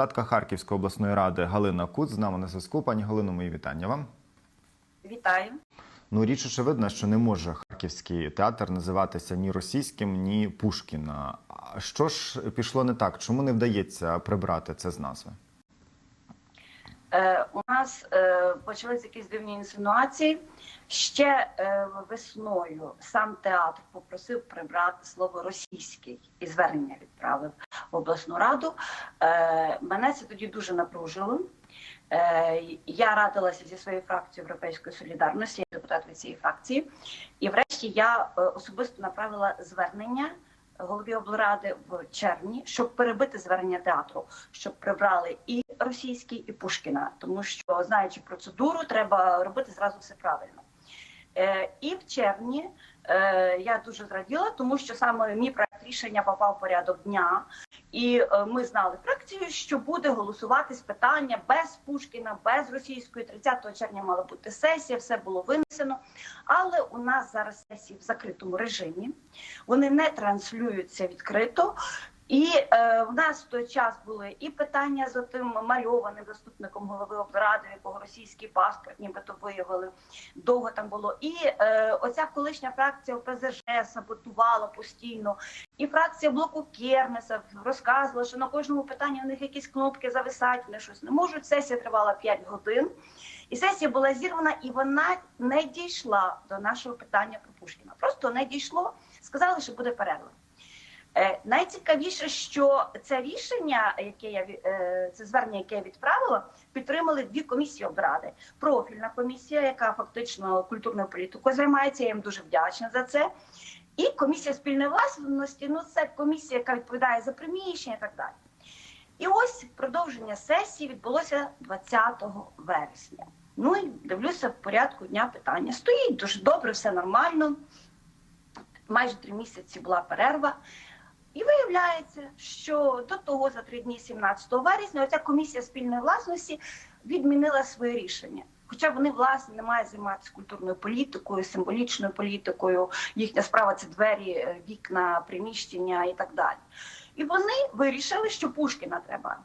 Депутатка Харківської обласної ради Галина Куц з нами на зв'язку. Пані Галино, мої вітання вам. Вітаю. Ну, річ очевидна, що не може харківський театр називатися ні російським, ні Пушкіна. Що ж пішло не так? Чому не вдається прибрати це з назви? Е, у нас е, почалися якісь дивні інсинуації. Ще е, весною сам театр попросив прибрати слово російський і звернення відправив в обласну раду. Е, мене це тоді дуже напружило. Е, я радилася зі своєю фракцією Європейської солідарності, я депутат від цієї фракції. І врешті я е, особисто направила звернення голові облради в червні, щоб перебити звернення театру, щоб прибрали і російський, і Пушкіна, тому що знаючи процедуру, треба робити зразу все правильно. І в червні я дуже зраділа, тому що саме мій проект рішення попав в порядок дня, і е, ми знали фракцію, що буде голосуватись питання без Пушкіна, без російської. 30 червня мала бути сесія, все було винесено. Але у нас зараз сесії в закритому режимі, вони не транслюються відкрито. І е, в нас в той час були і питання з тим мальованим заступником голови облради, якого російський паспорт нібито виявили. Довго там було. І е, оця колишня фракція ОПЗЖ саботувала постійно. І фракція блоку Кернеса розказувала, що на кожному питанні у них якісь кнопки зависають, вони щось не можуть. Сесія тривала 5 годин. І сесія була зірвана, і вона не дійшла до нашого питання про Пушкіна. Просто не дійшло. Сказали, що буде перерва. Е, найцікавіше, що це рішення, яке я е, це звернення, яке я відправила, підтримали дві комісії обради. Профільна комісія, яка фактично культурною політикою займається. Я їм дуже вдячна за це. І комісія спільної власності. Ну, це комісія, яка відповідає за приміщення і так далі. І ось продовження сесії відбулося 20 вересня. Ну і дивлюся в порядку дня питання. Стоїть дуже добре, все нормально. Майже три місяці була перерва. І виявляється, що до того за три дні 17 вересня оця комісія спільної власності відмінила своє рішення. Хоча вони власне не мають займатися культурною політикою, символічною політикою. Їхня справа це двері, е, вікна, приміщення і так далі. І вони вирішили, що Пушкіна треба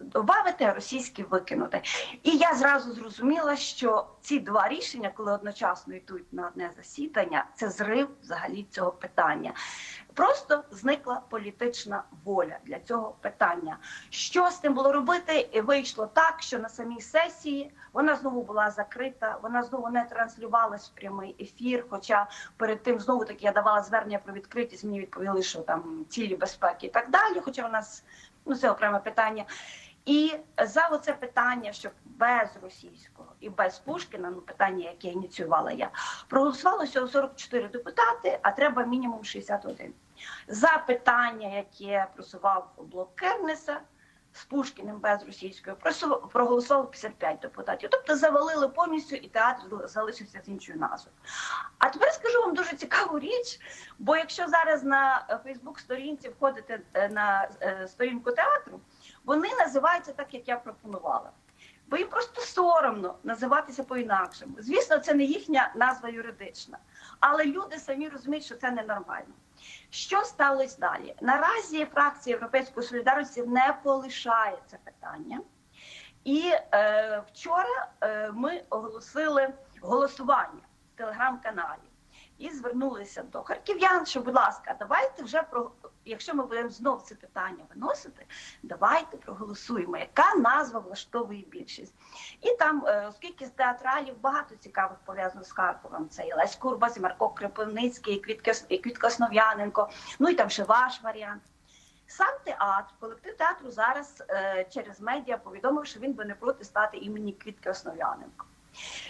додати, а російський викинути. І я зразу зрозуміла, що ці два рішення, коли одночасно йдуть на одне засідання, це зрив взагалі цього питання. Просто зникла політична воля для цього питання. Що з тим було робити? Вийшло так, що на самій сесії вона знову була закрита, вона знову не транслювалась в прямий ефір. Хоча перед тим знову таки я давала звернення про відкритість. Мені відповіли, що там цілі безпеки і так далі. Хоча у нас ну це окреме питання. І за оце питання, щоб без російського і без Пушкіна, ну питання, яке ініціювала я, проголосувало всього 44 депутати, а треба мінімум 61. За питання, яке просував блок Кернеса з Пушкіним без російської, проголосувало 55 депутатів. Тобто завалили повністю і театр залишився з іншою назвою. А тепер скажу вам дуже цікаву річ, бо якщо зараз на Фейсбук-сторінці входите е, на е, сторінку театру, вони називаються так, як я пропонувала. Бо їм просто соромно називатися по-інакшому. Звісно, це не їхня назва юридична, але люди самі розуміють, що це ненормально. Що сталося далі? Наразі фракція Європейської солідарності не полишає це питання. І е, вчора е, ми оголосили голосування в телеграм-каналі і звернулися до харків'ян, що, будь ласка, давайте вже про якщо ми будемо знов це питання виносити, давайте проголосуємо, яка назва влаштовує більшість. І там, е, оскільки з театралів багато цікавих пов'язано з Харковом, це і Лесь Курбас, і Марко Кропивницький, і Квітка, і Квітка Основ'яненко, ну і там ще ваш варіант. Сам театр, колектив театру зараз е, через медіа повідомив, що він би не проти стати імені Квітки Основ'яненко.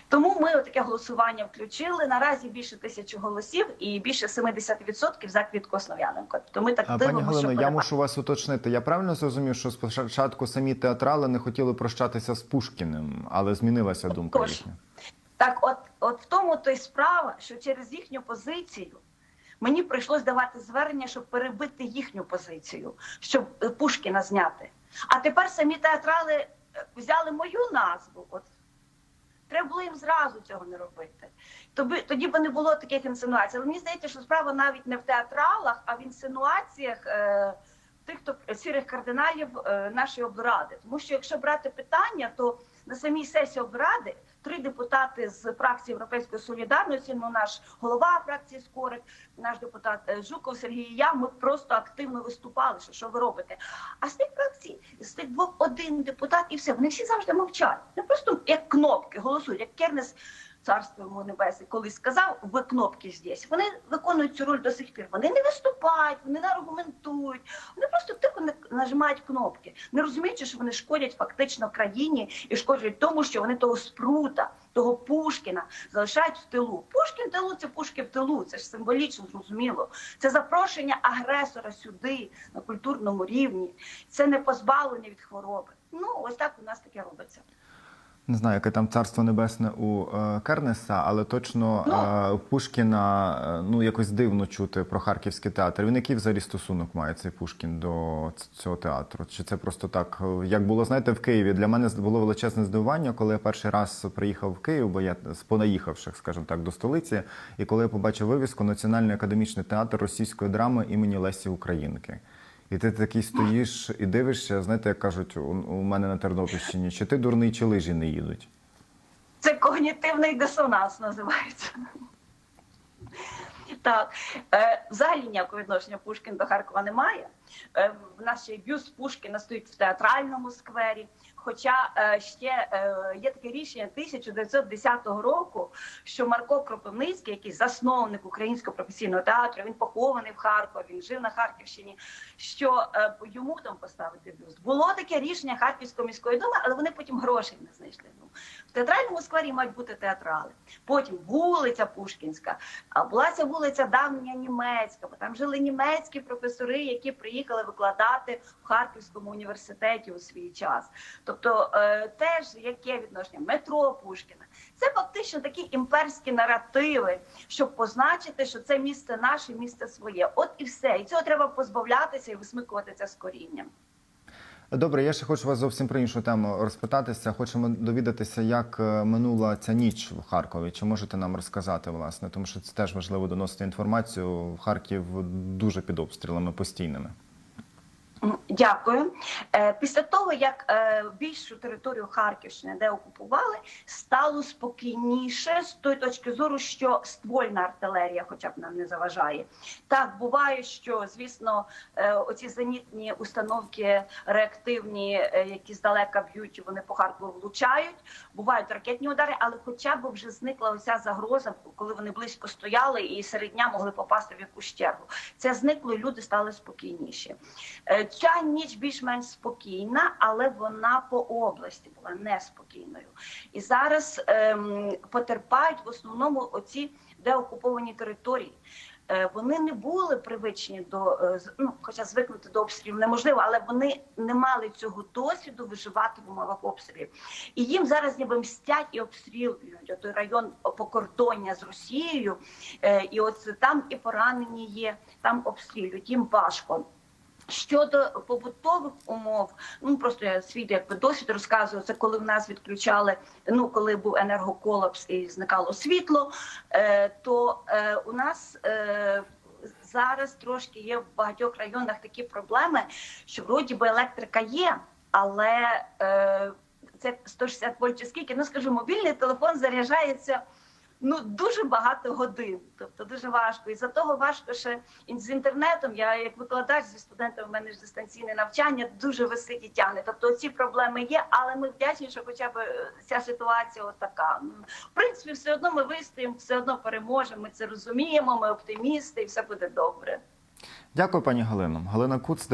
Тому ми таке голосування включили. Наразі більше тисячі голосів і більше 70% за Квітку Основ'яненко. Тобто ми так А, дивимося, Пані Галино, я мушу вас уточнити. Я правильно зрозумів, що спочатку самі театрали не хотіли прощатися з Пушкіним, але змінилася думка Тож, їхня. Так, от, от в тому то й справа, що через їхню позицію мені прийшлось давати звернення, щоб перебити їхню позицію, щоб е, Пушкіна зняти. А тепер самі театрали е, взяли мою назву. От треба було їм зразу цього не робити. Тоби тоді б не було таких інсинуацій. Але мені здається, що справа навіть не в театралах, а в інсинуаціях. Е, тих, хто сірих кардиналів е, нашої обради. Тому що якщо брати питання, то на самій сесії облради три депутати з фракції Європейської солідарності, ну наш голова фракції Скорик, наш депутат е, Жуков Сергій і я, ми просто активно виступали, що, що ви робите. А з тих фракцій, з тих двох один депутат і все, вони всі завжди мовчать. Не просто як кнопки голосують, як Кернес. Царство йому небесне колись сказав, ви кнопки здесь. Вони виконують цю роль до сих пір. Вони не виступають, вони не аргументують. Вони просто тихо нажимають кнопки, не розуміючи, що вони шкодять фактично країні і шкодять тому, що вони того спрута, того Пушкіна залишають в тилу. Пушкін в тилу це Пушкін в тилу. Це ж символічно зрозуміло. Це запрошення агресора сюди на культурному рівні. Це не позбавлення від хвороби. Ну ось так у нас таке робиться. Не знаю, яке там царство небесне у е, Кернеса, але точно Ну. е, Пушкіна е, ну якось дивно чути про харківський театр. Він який взагалі стосунок має цей Пушкін до цього театру? Чи це просто так, е, як було знаєте, в Києві? Для мене було величезне здивування, коли я перший раз приїхав в Київ, бо я з понаїхавших, скажімо так, до столиці, і коли я побачив вивіску Національний академічний театр російської драми імені Лесі Українки. І ти такий стоїш і дивишся, знаєте, як кажуть у, у мене на Тернопільщині, чи ти дурний, чи лижі не їдуть. Це когнітивний дисонанс називається. Так, е, взагалі ніякого відношення Пушкін до Харкова немає. Е, в нас ще бюст Пушкіна стоїть в театральному сквері. Хоча е, ще е, є таке рішення 1910 року, що Марко Кропивницький, який засновник українського професійного театру, він похований в Харкові, він жив на Харківщині. Що йому там поставити бюст. Було таке рішення Харківської міської думи, але вони потім грошей не знайшли. Ну, в театральному сквері мають бути театрали. Потім вулиця Пушкінська, а була ця вулиця давня німецька, бо там жили німецькі професори, які приїхали викладати в Харківському університеті у свій час. Тобто, е, теж яке відношення метро Пушкіна. Це фактично такі імперські наративи, щоб позначити, що це місце наше, місце своє. От і все. І цього треба позбавлятися і висмикувати це з корінням. Добре, я ще хочу вас зовсім про іншу тему розпитатися. Хочемо довідатися, як е, минула ця ніч в Харкові. Чи можете нам розказати, власне? Тому що це теж важливо доносити інформацію. Харків дуже під обстрілами постійними. Дякую. Е, Після того, як е, більшу територію Харківщини, де окупували, стало спокійніше з тої точки зору, що ствольна артилерія, хоча б нам не заважає. Так буває, що звісно, е, оці зенітні установки реактивні, які здалека б'ють, вони по Харкову влучають. Бувають ракетні удари, але хоча б вже зникла оця загроза, коли вони близько стояли і серед дня могли попасти в якусь чергу. Це зникло, і люди стали спокійніші. Ця ніч більш-менш спокійна, але вона по області була неспокійною. І зараз ем, потерпають в основному оці деокуповані території. Е, Вони не були привичні до е, ну, хоча звикнути до обстрілів неможливо, але вони не мали цього досвіду виживати в умовах обстрілів. І їм зараз ніби мстять і обстрілюють той район покордоння з Росією. Е, І от там і поранені є, там обстрілюють. Їм важко. Щодо побутових умов, ну просто я свій якби досвід розказую. Це коли в нас відключали, ну коли був енергоколапс і зникало світло, е, то е, у нас е, зараз трошки є в багатьох районах такі проблеми, що вроді би електрика є, але е, це 160 вольт чи скільки, ну скажу, мобільний телефон заряджається ну дуже багато годин, тобто дуже важко. І за того важко ще з інтернетом. Я як викладач зі студентами, в мене ж дистанційне навчання дуже висить і тягне. Тобто ці проблеми є, але ми вдячні, що хоча б е, ця ситуація отака. Ну, В принципі, все одно ми вистоїмо, все одно переможемо. Ми це розуміємо. Ми оптимісти, і все буде добре. Дякую, пані Галино. Галина Куц,